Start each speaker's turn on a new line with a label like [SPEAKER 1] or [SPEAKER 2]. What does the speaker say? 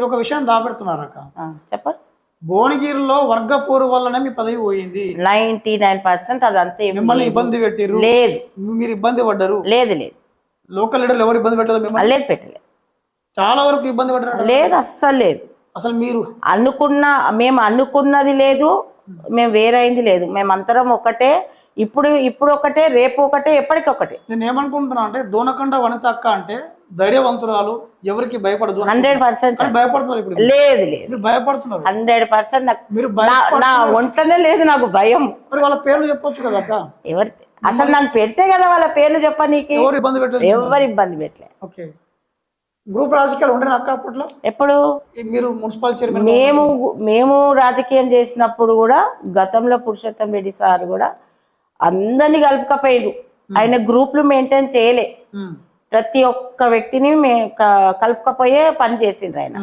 [SPEAKER 1] మీరు ఒక విషయం దాపెడుతున్నారు అక్క.
[SPEAKER 2] చెప్పండి.
[SPEAKER 1] భువనగిరిలో వర్గపోరు వల్లనే మీ పదవి పోయింది.
[SPEAKER 2] నైన్టీ నైన్ పర్సెంట్ అదంతా
[SPEAKER 1] మిమ్మల్ని. ఇబ్బంది పెట్టిర్రు.
[SPEAKER 2] లేదు.
[SPEAKER 1] మీరు ఇబ్బంది పడ్డారు.
[SPEAKER 2] లేదు లేదు.
[SPEAKER 1] లోకల్ లీడర్లు ఎవరు ఇబ్బంది పెట్టలేదు మిమ్మల్ని?
[SPEAKER 2] లేదు పెట్టలేదు.
[SPEAKER 1] చాలా వరకు ఇబ్బంది పడ్డారు.
[SPEAKER 2] లేదు అస్సలు లేదు.
[SPEAKER 1] అసలు మీరు?
[SPEAKER 2] అనుకున్న మేము అనుకున్నది లేదు మేము వేరైంది లేదు. మేమంతరం ఒకటే ఇప్పుడు ఇప్పుడు ఒకటే రేపు ఒకటే ఎప్పటికొకటే
[SPEAKER 1] నేను ఏమనుకుంటున్నా అంటే దోనకండ వనిత అక్క అంటే ధైర్యవంతురాలు ఎవరికి భయపడదు
[SPEAKER 2] హండ్రెడ్ పర్సెంట్.
[SPEAKER 1] భయపడుతున్నారు ఇప్పుడు.
[SPEAKER 2] లేదు లేదు.
[SPEAKER 1] భయపడుతున్నారు.
[SPEAKER 2] హండ్రెడ్ పర్సెంట్ నాకు
[SPEAKER 1] మీరు
[SPEAKER 2] నా-
[SPEAKER 1] భయపడు
[SPEAKER 2] నా ఒంటనే లేదు నాకు భయం.
[SPEAKER 1] మరి వాళ్ళ పేర్లు చెప్పొచ్చు కదా అక్క?
[SPEAKER 2] ఎవరి అసలు నన్ను పెడితే కదా వాళ్ళ పేర్లు చెప్పనీకి
[SPEAKER 1] ఎవరు ఇబ్బంది పెట్టలేదు?
[SPEAKER 2] ఎవరు ఇబ్బంది పెట్టలే.
[SPEAKER 1] ఓకే. గ్రూప్ రాజకీయాలు ఉండేనా అక్క అప్పట్లో?
[SPEAKER 2] ఎప్పుడు?
[SPEAKER 1] మీరు మున్సిపల్ చైర్మన్
[SPEAKER 2] మేము మేము రాజకీయం చేసినప్పుడు కూడా గతంలో పురుషోత్తం రెడ్డి సార్ కూడా అందరినీ కలుపుకపోయాడు ఆయన గ్రూప్లు మెయింటైన్ చేయలే. ప్రతి ఒక్క వ్యక్తిని కలుపుకపోయే పని చేసిండ్రు ఆయన.